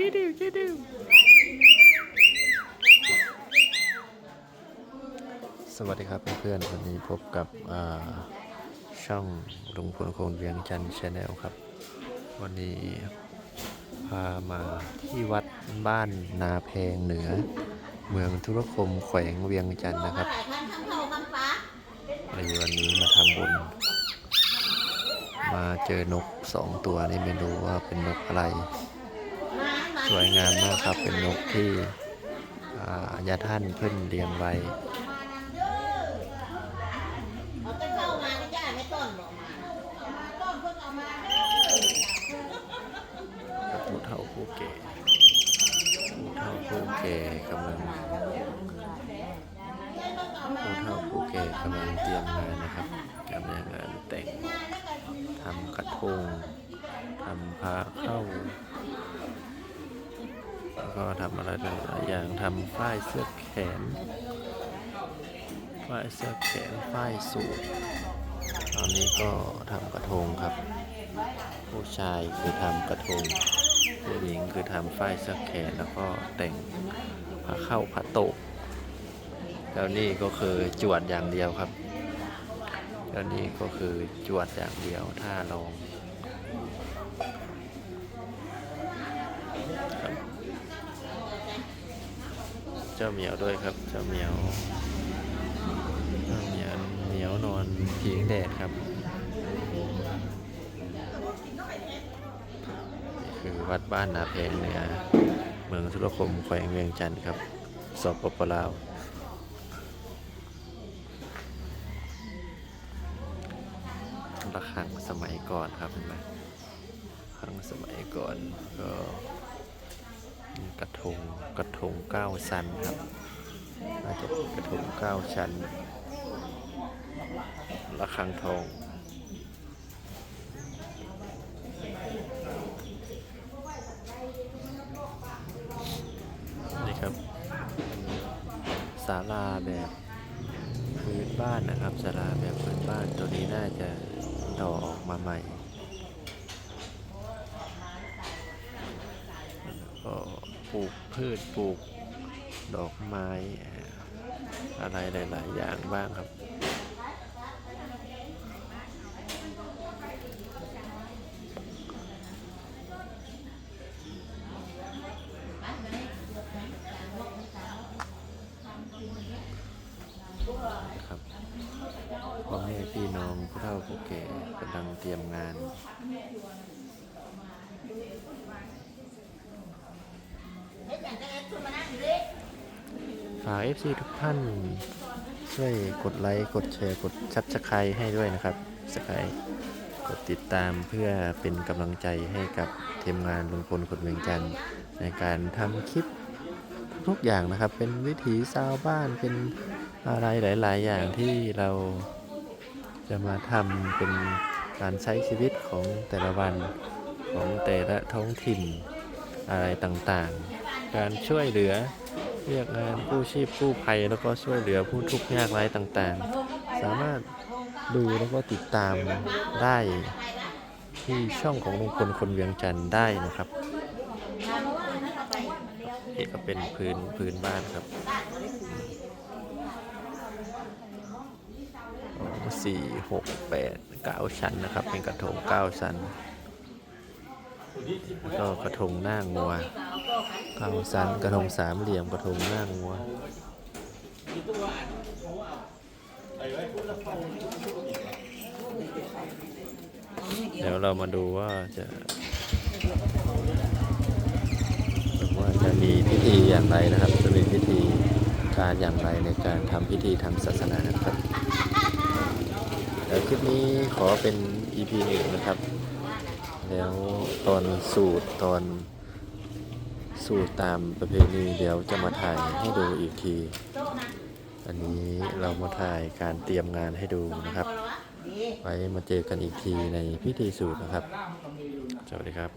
ชี้ดิวชี้ดิวสวัสดีครับเพื่อนๆวันนี้พบกับช่องลุงพลโคนเวียงจันทร์ชาแนลครับ วันนี้พามาที่วัดบ้านนาแพงเหนือ เมืองธุรคมแขวงเวียงจันทร์นะครับในวันนี้มาทำบุญ มาเจอนกสองตัวนี่ไม่รู้ว่าเป็นนกอะไร สวยงามมากครับเป็นนกที่อ่าญาท่านเพิ่นเลี้ยงไว้ผู้เฒ่าผู้แก่ผู้เฒ่าผู้แก่กำลังผู้เฒ่าผู้แก่กำลังเตรียมงานนะครับกำลังงานแต่งทำกระทงทำพาเข้า ก็ทำอะไรหลายๆอย่างทำฝ้ายเสื้อแขนฝ้ายเสื้อแขนฝ้ายสูทตอนนี้ก็ทำกระทงครับ ผู้ชายคือทำกระทง ผู้หญิงคือทำฝ้ายเสื้อแขนแล้วก็แต่งผ้าเข้าผ้าตกแล้วนี่ก็คือจวดอย่างเดียวครับแล้วนี่ก็คือจวดอย่างเดียวถ้าลองครับ เจ้าเหมียวด้วยครับ เจ้าเหมียวเจ้าเหมียวเหมียวนอนพิงแดดครับนี่คือวัดบ้านนาเพงเหนือเมืองธุรคมแขวงเวียงจันทร์ครับสปปลาวระฆังสมัยก่อนครับเห็นไหมระฆังสมัยก่อนก็ กระทงกระทงเก้าชั้นครับน่าจะกระทงเก้าชั้นระฆังทองนี่ครับศาลาแบบพื้นบ้านนะครับศาลาแบบพื้นบ้านตัวนี้น่าจะต่อออกมาใหม่แล้วก็ปลูก พืชปลูกดอกไม้เอ่ออะไรหลาย ๆ อย่างบ้างครับครับพ่อแม่พี่น้องผู้เฒ่าผู้แก่กำลังเตรียมงานาก FC ทุกท่าน ช่วยกดไลค์กดแชร์กดชับสไครให้ด้วยนะครับสไครกดติดตามเพื่อเป็นกำลังใจให้กับทีมงานลุงพลคนเวียงจันทร์ในการทำคลิปทุกๆอย่างนะครับ เป็นวิถีชาวบ้านเป็นอะไรหลาย ๆ อย่างที่เราจะมาทำเป็นการใช้ชีวิตของแต่ละวันของแต่ละท้องถิ่นอะไรต่างๆ การช่วยเหลือ เรียกงานกู้ชีพกู้ภัยแล้วก็ช่วยเหลือผู้ทุกข์ยากไร้ต่างๆ สามารถดูแล้วก็ติดตามได้ที่ช่องของลุงพลคนเวียงจันทร์ได้นะครับนี่ก็เป็นพื้นพื้นบ้านครับสี่หกแปดเก้าชั้นนะครับ เป็นกระทงเก้าชั้น แล้วก็กระทงหน้างัว กาสันกระทงสามเหลี่ยมกระทงหน้างัวเดี๋ยวเรามาดูว่าจะว่าจะมีพิธีอย่างไรนะครับ จะมีพิธีการอย่างไรในการทำพิธีทางศาสนาครับเดี๋ยวคลิปนี้ขอเป็น EP หนึ่งนะครับ แล้วตอนสูตรตอน สูตรตามประเพณีเดี๋ยวจะมาถ่ายให้ดูอีกที อันนี้เรามาถ่ายการเตรียมงานให้ดูนะครับ ไว้มาเจอกันอีกทีในพิธีสูตรนะครับ สวัสดีครับ